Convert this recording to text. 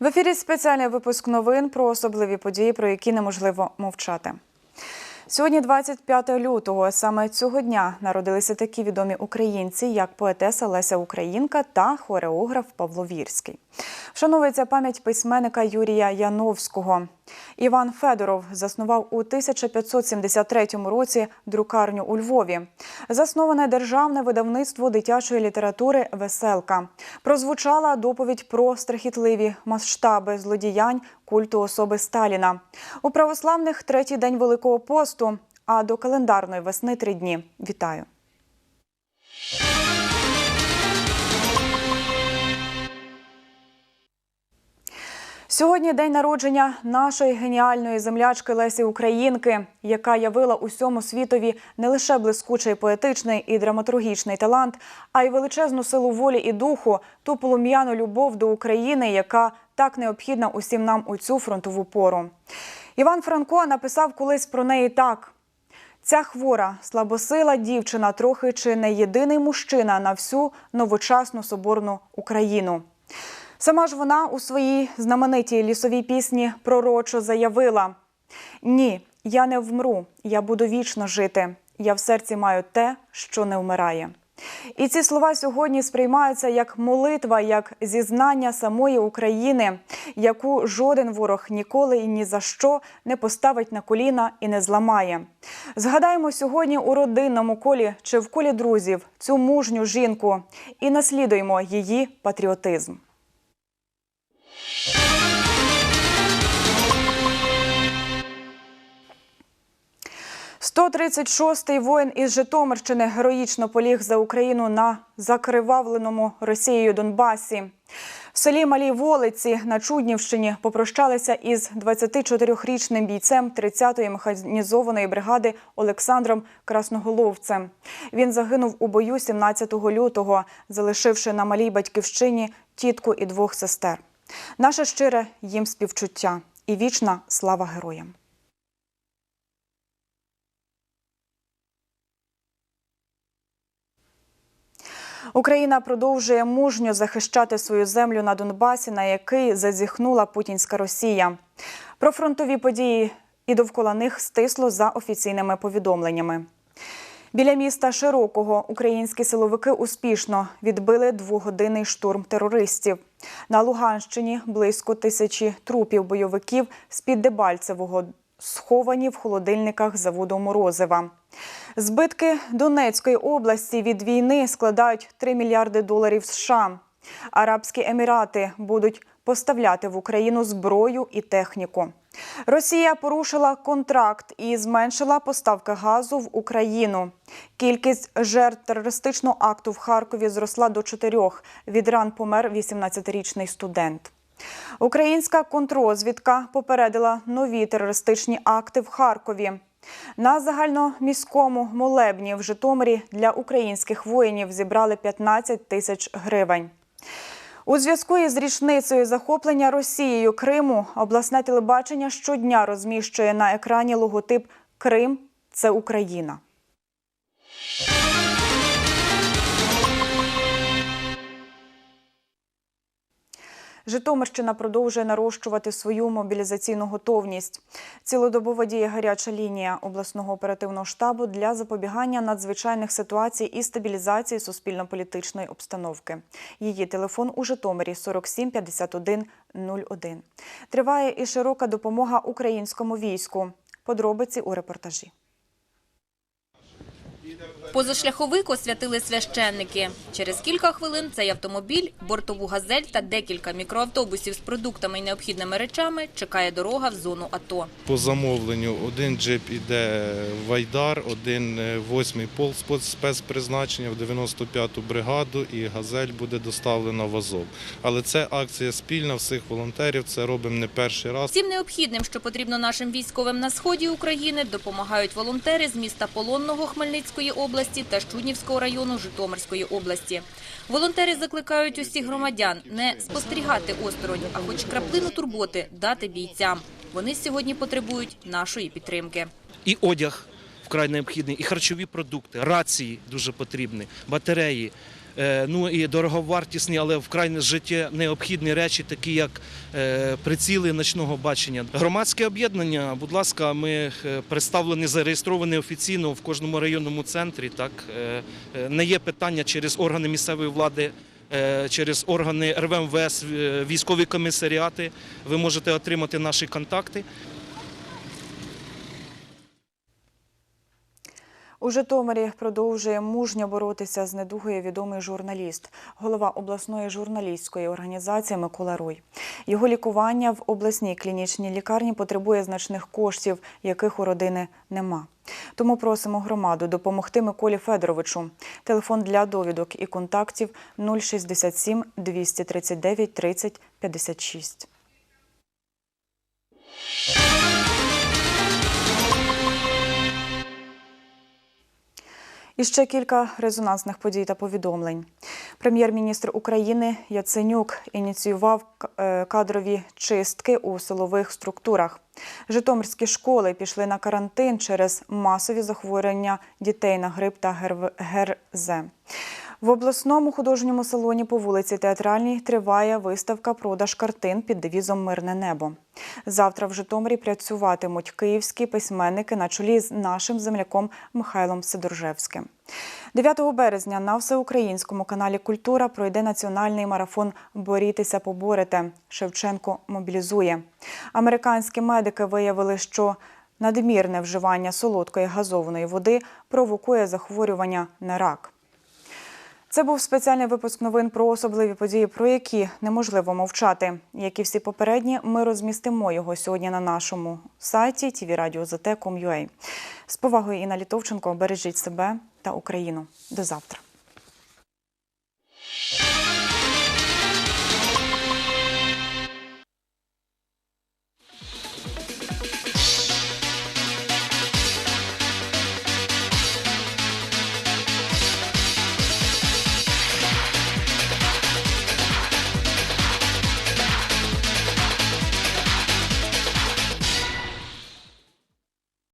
В ефірі спеціальний випуск новин про особливі події, про які неможливо мовчати. Сьогодні, 25 лютого, саме цього дня народилися такі відомі українці, як поетеса Леся Українка та хореограф Павло Вірський. Вшановується пам'ять письменника Юрія Яновського. Іван Федоров заснував у 1573 році друкарню у Львові. Засноване державне видавництво дитячої літератури Веселка. Прозвучала доповідь про страхітливі масштаби злодіянь культу особи Сталіна. У православних третій день Великого посту, а до календарної весни три дні. Вітаю! Сьогодні день народження нашої геніальної землячки Лесі Українки, яка явила усьому світові не лише блискучий поетичний і драматургічний талант, а й величезну силу волі і духу, ту полум'яну любов до України, яка так необхідна усім нам у цю фронтову пору. Іван Франко написав колись про неї так. Ця хвора, слабосила дівчина трохи чи не єдиний мужчина на всю новочасну соборну Україну. Сама ж вона у своїй знаменитій лісовій пісні пророчо заявила: Ні, я не вмру, я буду вічно жити. Я в серці маю те, що не вмирає. І ці слова сьогодні сприймаються як молитва, як зізнання самої України, яку жоден ворог ніколи і ні за що не поставить на коліна і не зламає. Згадаємо сьогодні у родинному колі чи в колі друзів цю мужню жінку і наслідуємо її патріотизм. 136-й воїн із Житомирщини героїчно поліг за Україну на закривавленому Росією Донбасі. В селі Малій Волиці на Чуднівщині попрощалися із 24-річним бійцем 30-ї механізованої бригади Олександром Красноголовцем. Він загинув у бою 17 лютого, залишивши на малій батьківщині тітку і двох сестер. Наше щире їм співчуття і вічна слава героям. Україна продовжує мужньо захищати свою землю на Донбасі, на який зазіхнула путінська Росія. Про фронтові події і довкола них стисло за офіційними повідомленнями. Біля міста Широкого українські силовики успішно відбили двогодинний штурм терористів. На Луганщині близько тисячі трупів бойовиків з-під Дебальцевого сховані в холодильниках заводу Морозива. Збитки Донецької області від війни складають 3 мільярди доларів США. Арабські Емірати будуть поставляти в Україну зброю і техніку. Росія порушила контракт і зменшила поставки газу в Україну. Кількість жертв терористичного акту в Харкові зросла до чотирьох. Від ран помер 18-річний студент. Українська контрозвідка попередила нові терористичні акти в Харкові. На загальноміському молебні в Житомирі для українських воїнів зібрали 15 тисяч гривень. У зв'язку із річницею захоплення Росією Криму обласне телебачення щодня розміщує на екрані логотип Крим це Україна. Житомирщина продовжує нарощувати свою мобілізаційну готовність. Цілодобово діє гаряча лінія обласного оперативного штабу для запобігання надзвичайних ситуацій і стабілізації суспільно-політичної обстановки. Її телефон у Житомирі 47 51 01. Триває і широка допомога українському війську. Подробиці у репортажі. Позашляховик освятили священники. Через кілька хвилин цей автомобіль, бортову газель та декілька мікроавтобусів з продуктами і необхідними речами чекає дорога в зону АТО. По замовленню один джип іде в Айдар, один е, восьмий полк спецпризначення в 95-ту бригаду і газель буде доставлена в Азов. Але це акція спільна всіх волонтерів. Це робимо не перший раз. Всім необхідним, що потрібно нашим військовим на сході України, допомагають волонтери з міста Полонного Хмельницької області та Щуднівського району Житомирської області. Волонтери закликають усіх громадян не спостерігати осторонь, а хоч краплину турботи дати бійцям. Вони сьогодні потребують нашої підтримки. і одяг вкрай необхідний, і харчові продукти, рації дуже потрібні, батареї, ну і дороговартісні, але вкрай життя необхідні речі, такі як е, приціли ночного бачення. Громадське об'єднання, будь ласка, ми е, представлені, зареєстровані офіційно в кожному районному центрі. Так Е, е, не є питання через органи місцевої влади. е, Через органи РВМВС, е, військові комісаріати ви можете отримати наші контакти. У Житомирі продовжує мужньо боротися з недугою відомий журналіст, голова обласної журналістської організації Микола Руй. Його лікування в обласній клінічній лікарні потребує значних коштів, яких у родини нема. Тому просимо громаду допомогти Миколі Федоровичу. Телефон для довідок і контактів 067 239 30 56. І ще кілька резонансних подій та повідомлень. Прем'єр-міністр України Яценюк ініціював е, кадрові чистки у силових структурах. Житомирські школи пішли на карантин через масові захворювання дітей на грип та ГРЗ. В обласному художньому салоні по вулиці Театральній триває виставка продаж картин під девізом Мирне небо. Завтра в Житомирі працюватимуть київські письменники на чолі з нашим земляком Михайлом Сидоржевським. 9 березня на всеукраїнському каналі Культура пройде національний марафон Борітеся, поборете. Шевченко мобілізує. Американські медики виявили, що надмірне вживання солодкої газованої води провокує захворювання на рак. Це був спеціальний випуск новин про особливі події, про які неможливо мовчати. Як і всі попередні, ми розмістимо його сьогодні на нашому сайті tvradio.zt.com.ua. З повагою Інна Літовченко бережіть себе та Україну. До завтра.